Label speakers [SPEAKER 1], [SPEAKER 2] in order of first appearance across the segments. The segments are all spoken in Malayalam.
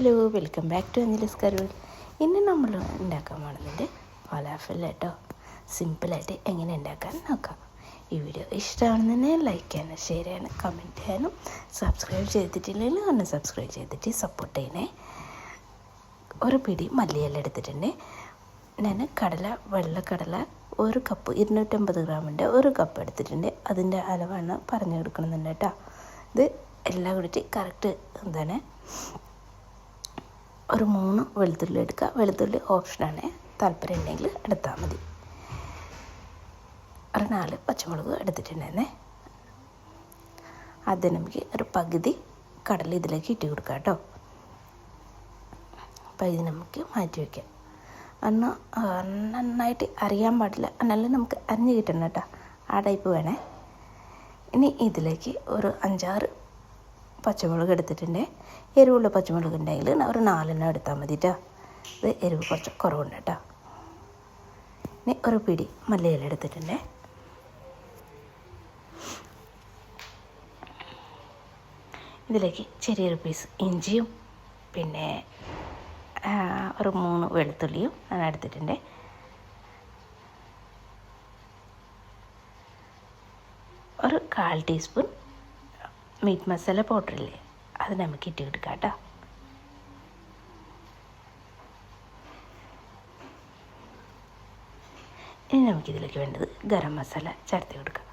[SPEAKER 1] Hello welcome back to Anjali's കരുവൽ ഇന്ന് നമ്മൾ ഉണ്ടാക്കാൻ പോകുന്നതിന്റെ ഫലാഫൽ കേട്ടോ സിമ്പിളായിട്ട് എങ്ങനെ ഉണ്ടാക്കാൻ നോക്കാം. ഈ വീഡിയോ ഇഷ്ടമാണെന്നുണ്ടെങ്കിൽ ലൈക്ക് ചെയ്യാനും ഷെയർ ചെയ്യാനും കമന്റ് ചെയ്യാനും സബ്സ്ക്രൈബ് ചെയ്തിട്ടില്ലെങ്കിൽ ഒന്ന് സബ്സ്ക്രൈബ് ചെയ്തിട്ട് സപ്പോർട്ട് ചെയ്യണേ. ഒരു പിടി മല്ലിയെല്ലാം എടുത്തിട്ടുണ്ട്. ഞാൻ കടല വെള്ളക്കടല ഒരു കപ്പ് ഇരുന്നൂറ്റമ്പത് ഗ്രാമിന്റെ ഒരു കപ്പ് എടുത്തിട്ടുണ്ട്. അതിന്റെ അളവാണ് പറഞ്ഞു കൊടുക്കണമെന്നുണ്ട് കേട്ടോ. ഇത് എല്ലാം കൂടിയിട്ട് കറക്റ്റ് എന്താണ്? ഒരു മൂന്ന് വെളുത്തുള്ളി എടുക്കുക. വെളുത്തുള്ളി ഓപ്ഷനാണ് താല്പര്യം ഉണ്ടെങ്കിൽ എടുത്താൽ മതി. ഒരു നാല് പച്ചമുളക് എടുത്തിട്ടുണ്ടായിരുന്നേ ആദ്യം നമുക്ക് ഒരു പകുതി കടൽ ഇതിലേക്ക് ഇട്ട് കൊടുക്കാം കേട്ടോ. അപ്പോൾ ഇത് നമുക്ക് മാറ്റി വയ്ക്കാം അന്ന് നന്നായിട്ട് അറിയാൻ പാടില്ല. എന്നാലും നമുക്ക് അരിഞ്ഞ് കിട്ടണം കേട്ടോ. ആ ടൈപ്പ് വേണേ. ഇനി ഇതിലേക്ക് ഒരു അഞ്ചാറ് പച്ചമുളക് എടുത്തിട്ടുണ്ട്. എരിവുള്ള പച്ചമുളക് ഉണ്ടെങ്കിൽ ഒരു നാലെണ്ണം എടുത്താൽ മതി കേട്ടോ ഇത് എരിവ് കുറച്ച് കുറവുണ്ട് കേട്ടോ ഇനി ഒരു പിടി മല്ലിയില എടുത്തിട്ടുണ്ട്. ഇതിലേക്ക് ചെറിയൊരു പീസ് ഇഞ്ചിയും പിന്നെ ഒരു മൂന്ന് വെളുത്തുള്ളിയും ഞാൻ എടുത്തിട്ടുണ്ട്. ഒരു കാൽ ടീസ്പൂൺ മീറ്റ് മസാല പൗഡർ പൗഡറില്ലേ? അത് നമുക്ക് ഇട്ട് കൊടുക്കാം കേട്ടോ. ഇനി നമുക്കിതിലേക്ക് വേണ്ടത് ഗരം മസാല ചേർത്ത് കൊടുക്കാം.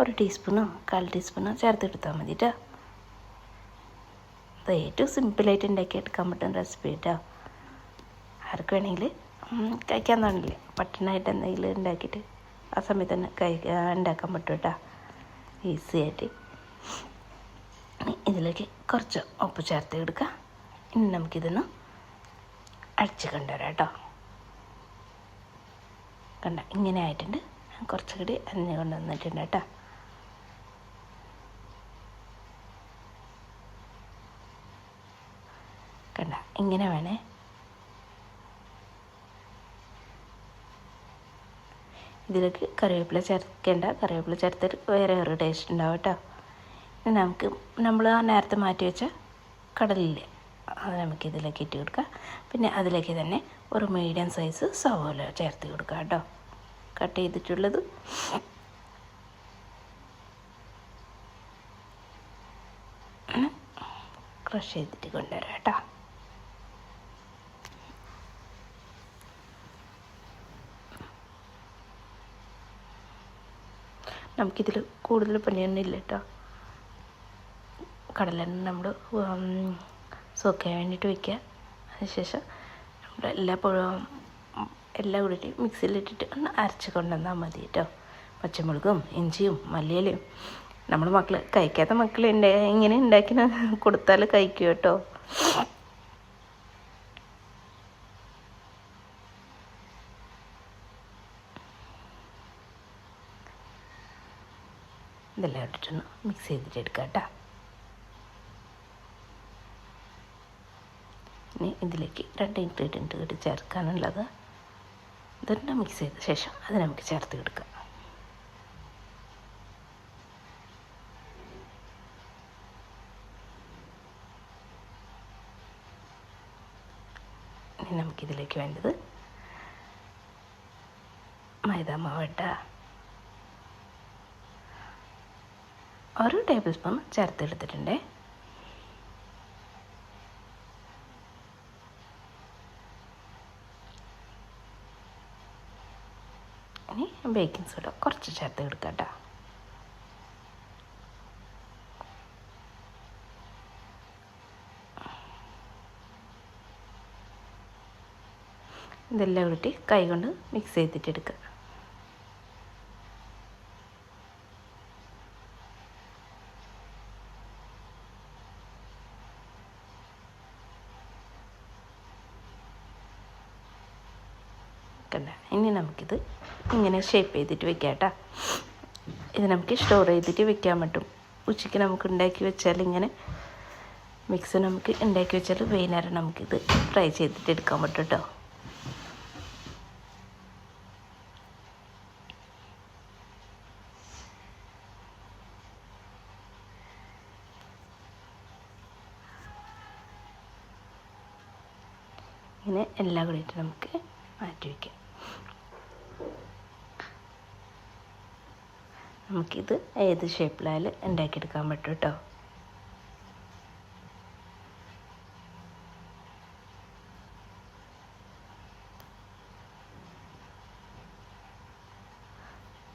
[SPEAKER 1] ഒരു ടീസ്പൂണോ കാൽ ടീസ്പൂണോ ചേർത്ത് കൊടുത്താൽ മതി കേട്ടോ. അത് ഏറ്റവും സിമ്പിളായിട്ട് ഉണ്ടാക്കി എടുക്കാൻ പറ്റുന്ന റെസിപ്പി കേട്ടോ. ആർക്ക് വേണമെങ്കിൽ കഴിക്കാൻ തോന്നില്ലേ? പട്ടണമായിട്ട് എന്തെങ്കിലും ഉണ്ടാക്കിയിട്ട് ആ സമയത്ത് തന്നെ കഴിക്കാൻ ഉണ്ടാക്കാൻ പറ്റും കേട്ടോ. ഈസി ആയിട്ട്. ഇതിലേക്ക് കുറച്ച് ഉപ്പ് ചേർത്ത് കൊടുക്കുക ഇനി നമുക്കിതൊന്ന് അടിച്ച് കൊണ്ടുവരാം കേട്ടോ. കണ്ട ഇങ്ങനെ ആയിട്ടുണ്ട്. കുറച്ചുകൂടി അരിഞ്ഞ് കൊണ്ടുവന്നിട്ടുണ്ട് കേട്ടോ. കണ്ട ഇങ്ങനെ വേണേ ഇതിലേക്ക് കറിവേപ്പില ചേർക്കേണ്ട. കറിവേപ്പില ചേർത്തിട്ട് വേറെ ഒരു ടേസ്റ്റ് ഉണ്ടാവും കേട്ടോ ഇനി നമുക്ക് നമ്മൾ ആ നേരത്തെ മാറ്റി വെച്ച കടലില്ലേ അത് നമുക്ക് ഇതിലേക്ക് ഇട്ട് കൊടുക്കാം. പിന്നെ അതിലേക്ക് തന്നെ ഒരു മീഡിയം സൈസ് സവോല ചേർത്ത് കൊടുക്കാം കേട്ടോ കട്ട് ചെയ്തിട്ടുള്ളത്. ക്രഷ് ചെയ്തിട്ട് കൊണ്ടുവരാം കേട്ടോ നമുക്കിതിൽ കൂടുതൽ പണിയൊന്നും ഇല്ല കേട്ടോ കടലെണ്ണ നമ്മൾ സോക്കാൻ വേണ്ടിയിട്ട് വയ്ക്കുക അതിനുശേഷം നമ്മൾ എല്ലാ പഴവും എല്ലാം കൂടിയിട്ട് മിക്സിയിലിട്ടിട്ട് ഒന്ന് അരച്ച് കൊണ്ടുവന്നാൽ മതി കേട്ടോ പച്ചമുളകും ഇഞ്ചിയും മല്ലിയിലയും. നമ്മൾ മക്കൾ കഴിക്കാത്ത മക്കൾ ഇങ്ങനെ ഉണ്ടാക്കി കൊടുത്താൽ കഴിക്കും കേട്ടോ ഇതെല്ലാം ഇട്ടിട്ടൊന്ന് മിക്സ് ചെയ്തിട്ട് എടുക്കാം കേട്ടോ ഇനി ഇതിലേക്ക് രണ്ട് ഇൻഗ്രീഡിയന്റ് കൂടി ചേർക്കാനുള്ളത്. ഇതെല്ലാം മിക്സ് ചെയ്ത ശേഷം അത് നമുക്ക് ചേർത്ത് കൊടുക്കാം ഇനി നമുക്കിതിലേക്ക് വേണ്ടത് മൈദ മാവ് ഇട്ടാ ഒരു ടേബിൾ സ്പൂൺ ചേർത്തെടുത്തിട്ടുണ്ട്. ഇനി ബേക്കിംഗ് സോഡ കുറച്ച് ചേർത്ത് കൊടുക്കാം കേട്ടോ. ഇതെല്ലാം കൂട്ടി കൈ കൊണ്ട് മിക്സ് ചെയ്തിട്ട് കണ്ട ഇനി നമുക്കിത് ഇങ്ങനെ ഷേപ്പ് ചെയ്തിട്ട് വെക്കാം ഇത് നമുക്ക് സ്റ്റോർ ചെയ്തിട്ട് വെക്കാൻ പറ്റും. ഉച്ചയ്ക്ക് നമുക്ക് ഉണ്ടാക്കി വെച്ചാൽ ഇങ്ങനെ മിക്സ് നമുക്ക് ഉണ്ടാക്കി വെച്ചാൽ വൈകുന്നേരം നമുക്കിത് ഫ്രൈ ചെയ്തിട്ട് എടുക്കാൻ പറ്റും കേട്ടോ ഇങ്ങനെ എല്ലാം കൂടിയിട്ട് നമുക്ക് മാറ്റി വയ്ക്കാം നമുക്കിത് ഏത് ഷേപ്പിലായാലും ഉണ്ടാക്കിയെടുക്കാൻ പറ്റും കേട്ടോ.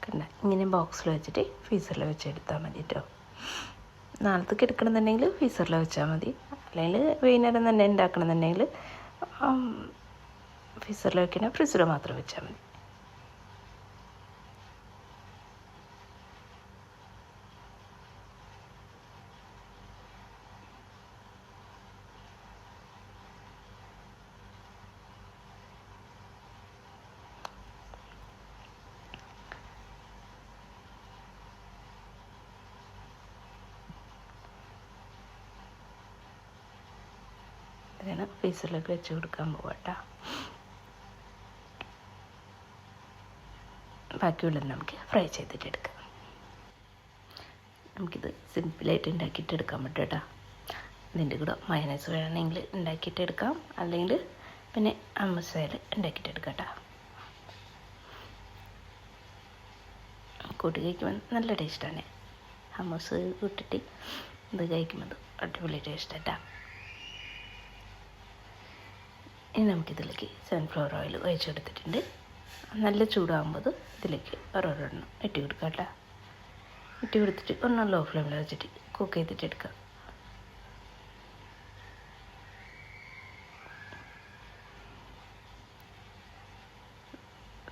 [SPEAKER 1] കണ്ട ഇങ്ങനെ ബോക്സിൽ വെച്ചിട്ട് ഫ്രീസറിൽ വെച്ചെടുത്താൽ മതി കേട്ടോ. നാളത്തേക്ക് എടുക്കണമെന്നുണ്ടെങ്കിൽ ഫ്രീസറിൽ വെച്ചാൽ മതി. അല്ലെങ്കിൽ വൈകുന്നേരം തന്നെ ഉണ്ടാക്കണമെന്നുണ്ടെങ്കിൽ ഫ്രീസറിൽ വെക്കണ ഫ്രിഡ്ജിൽ മാത്രം വെച്ചാൽ മതി. ഇതിന് ഫ്രീസറിലേക്ക് വെച്ച് കൊടുക്കാൻ പോവാട്ടോ. ബാക്കിയുള്ളത് നമുക്ക് ഫ്രൈ ചെയ്തിട്ട് എടുക്കാം നമുക്കിത് സിമ്പിളായിട്ട് ഉണ്ടാക്കിയിട്ട് എടുക്കാൻ പറ്റും കേട്ടോ ഇതിന്റെ കൂടെ മയനസ് വേണമെങ്കിൽ ഉണ്ടാക്കിയിട്ട് എടുക്കാം അല്ലെങ്കിൽ പിന്നെ അമ്മസയിൽ ഉണ്ടാക്കിയിട്ട് എടുക്കാം കേട്ടോ കൂട്ടി കഴിക്കുമ്പോൾ നല്ല ടേസ്റ്റാണ്. ഹമ്മസ് കൂട്ടിട്ട് ഇത് കഴിക്കുമ്പോൾ അടിപൊളി ടേസ്റ്റ് കേട്ടോ ഇനി നമുക്കിതിലേക്ക് സൺഫ്ലവർ ഓയിൽ ഒഴിച്ചു ഒഴിച്ചെടുത്തിട്ടുണ്ട് നല്ല ചൂടാകുമ്പോൾ ഇതിലേക്ക് ഓരോരെണ്ണം ഇട്ടി കൊടുക്കുക കേട്ടോ. ഇട്ടി കൊടുത്തിട്ട് ഒന്ന് ലോ ഫ്ലെയിമിൽ വെച്ചിട്ട് കുക്ക് ചെയ്തിട്ട് എടുക്കുക.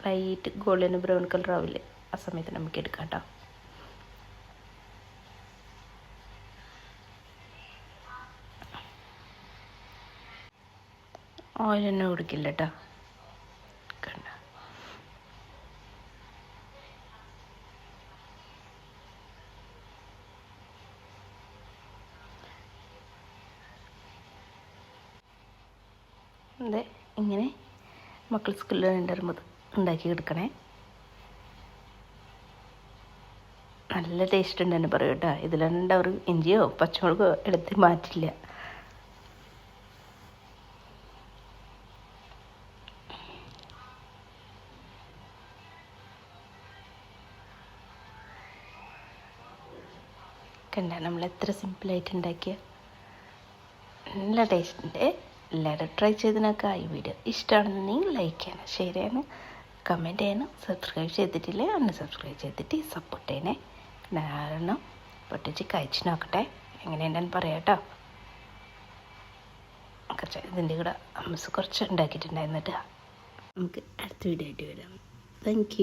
[SPEAKER 1] ലൈറ്റ് ഗോൾഡൻ ബ്രൗൺ കളർ ആവില്ലേ ആ സമയത്ത് നമുക്ക് എടുക്കാം കേട്ടോ. തന്നെ കൊടുക്കില്ല കേട്ടോ. അതെ ഇങ്ങനെ മക്കൾ സ്കൂളിൽ ഉണ്ടാകുമ്പോൾ ഉണ്ടാക്കി എടുക്കണേ. നല്ല ടേസ്റ്റ് ഉണ്ട് തന്നെ പറയും കേട്ടോ. ഇതിലുണ്ട് അവർ ഇഞ്ചിയോ പച്ചമുളകോ എടുത്ത് മാറ്റില്ല. കണ്ട നമ്മൾ എത്ര സിമ്പിളായിട്ട് ഉണ്ടാക്കിയ. നല്ല ടേസ്റ്റ് ഉണ്ട്. എല്ലാവരും ട്രൈ ചെയ്ത് നോക്കുക ഈ വീഡിയോ ഇഷ്ടമാണെന്നുണ്ടെങ്കിൽ ലൈക്ക് ചെയ്യണം. ഷെയർ ചെയ്യണം. കമന്റ് ചെയ്യണം. സബ്സ്ക്രൈബ് ചെയ്തിട്ടില്ലേ? ഒന്ന് സബ്സ്ക്രൈബ് ചെയ്തിട്ട് സപ്പോർട്ട് ചെയ്യണേ. കാരണം പൊട്ടിച്ച് കഴിച്ച് നോക്കട്ടെ. എങ്ങനെയുണ്ടെന്ന് പറയാം കേട്ടോ കുറച്ച് ഇതിന്റെ കൂടെ അമ്മസ് കുറച്ച് ഉണ്ടാക്കിയിട്ടുണ്ടായിരുന്നിട്ട് നമുക്ക് അടുത്ത വീഡിയോ ആയിട്ട് വരാം. താങ്ക്